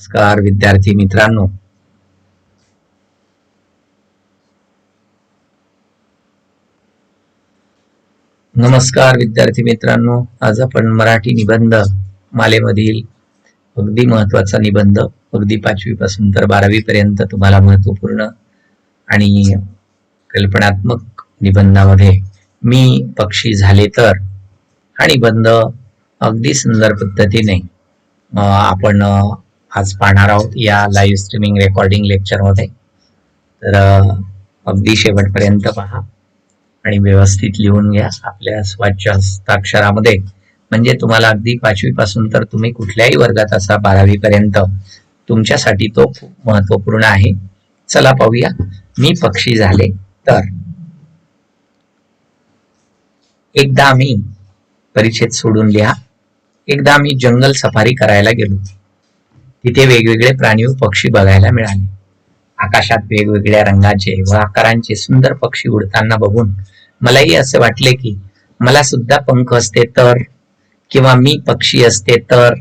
नमस्कार विद्यार्थी मित्रांनो. नमस्कार विद्यार्थी मित्रांनो. आज आपण मराठी निबंध मालेमधील अगदी महत्त्वाचा निबंध अगदी पाचवी पासून तर बारावी पर्यंत तुम्हाला महत्त्वपूर्ण आणि कल्पनात्मक निबंधामध्ये मी पक्षी झाले तर हा निबंध अगदी सुंदर पद्धतीने अं, आपण आज पाहणार आहोत या लाईव्ह स्ट्रीमिंग रेकॉर्डिंग लेक्चरमध्ये तर अगदी शेवटपर्यंत पहा आणि व्यवस्थित लिहून घ्या आपल्या स्वच्छ हस्ताक्षरामध्ये. म्हणजे तुम्हाला अगदी पाचवी पासून तर तुम्ही कुठल्याही वर्गात असा बारावी पर्यंत तुमच्यासाठी तो खूप महत्त्वपूर्ण आहे. चला पाहूया. मी पक्षी झाले तर. एकदा आम्ही परिच्छेद सोडून लिहा. एकदा मी जंगल सफारी करायला गेलो. तिथे वेगवेगळे प्राणी व पक्षी बघायला मिळाले. आकाशात वेगवेगळ्या रंगाचे व आकारांचे सुंदर पक्षी उडताना बघून मलाही असे वाटले की मला सुद्धा पंख असते तर किंवा मी पक्षी असते तर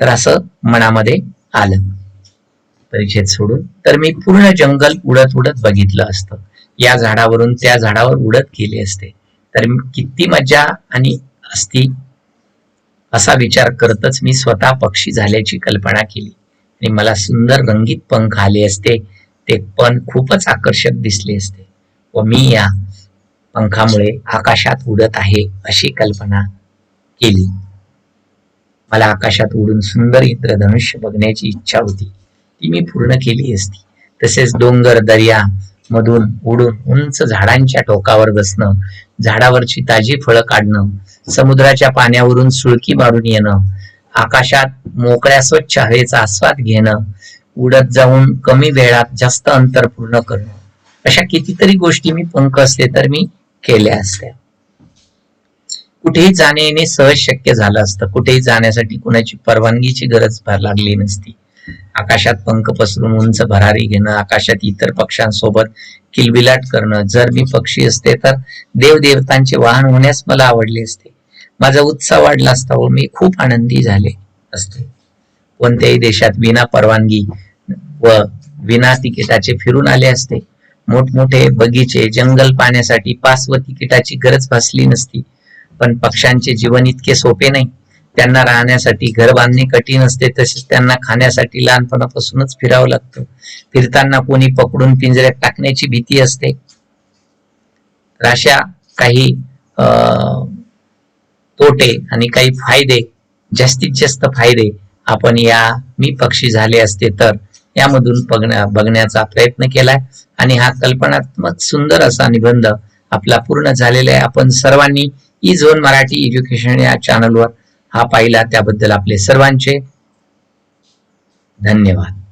तर असं मनामध्ये आलं. परीक्षेत सोडून तर मी पूर्ण जंगल उडत उडत बघितलं असतं. या झाडावरून त्या झाडावर उडत गेले असते. तर किती मजा आणि असती असा विचार करतच मी स्वतः पक्षी झाल्याची कल्पना केली. आणि मला सुंदर रंगीत पंख आले असते ते पण खूपच आकर्षक दिसले असते. व मी या पंखामुळे आकाशात उडत आहे अशी कल्पना केली. मला आकाशात उडून सुंदर इंद्रधनुष्य बघण्याची इच्छा होती. ती मी पूर्ण केली असती. तसेच डोंगर दर्या मधून उडून उंच झाडांच्या टोकावर बसणं झाडावरची ताजी फळं काढणं समुद्राच्या पाण्यावरून सुळकी मारून येणं आकाशात मोकळ्या स्वच्छ हवेचा आस्वाद घेणं उडत जाऊन कमी वेळात जास्त अंतर पूर्ण करणं. अशा कितीतरी गोष्टी मी पंख असते तर मी केल्या असत्या. कुठेही जाणे येणे सहज शक्य झालं असतं. कुठेही जाण्यासाठी कुणाची परवानगीची गरज भर लागली नसती. आकाशात पंख पसरून उंच भरारी घेणं आकाशात इतर पक्ष्यांसोबत किलबिलाट करणं. जर मी पक्षी असते तर देव देवतांचे वाहन होण्यास मला आवडले असते. माझा उत्साह वाढला असता व मी खूप आनंदी झाले असते. कोणत्याही देशात विना परवानगी व विना तिकिटाचे फिरून आले असते. मोठमोठे बगीचे जंगल पाहण्यासाठी पास व तिकिटाची गरज भासली नसती. पण पक्ष्यांचे जीवन इतके सोपे नाही. त्यांना राहण्यासाठी घर बांधणे कठीण असते तसेच त्यांना खाण्यासाठी लहानपणापासूनच फिरावं लागतं. फिरताना कोणी पकडून पिंजऱ्यात टाकण्याची भीती असते. तर अशा काही तोटे आणि काही फायदे जास्तीत जास्त फायदे आपण या मी पक्षी झाले असते तर यामधून बघण्या बघण्याचा प्रयत्न केलाय. आणि हा कल्पनात्मक सुंदर असा निबंध आपला पूर्ण झालेला आहे. आपण सर्वांनी ई झोन मराठी एज्युकेशन या चॅनलवर हा पाहिला त्याबद्दल आपले सर्वांचे धन्यवाद.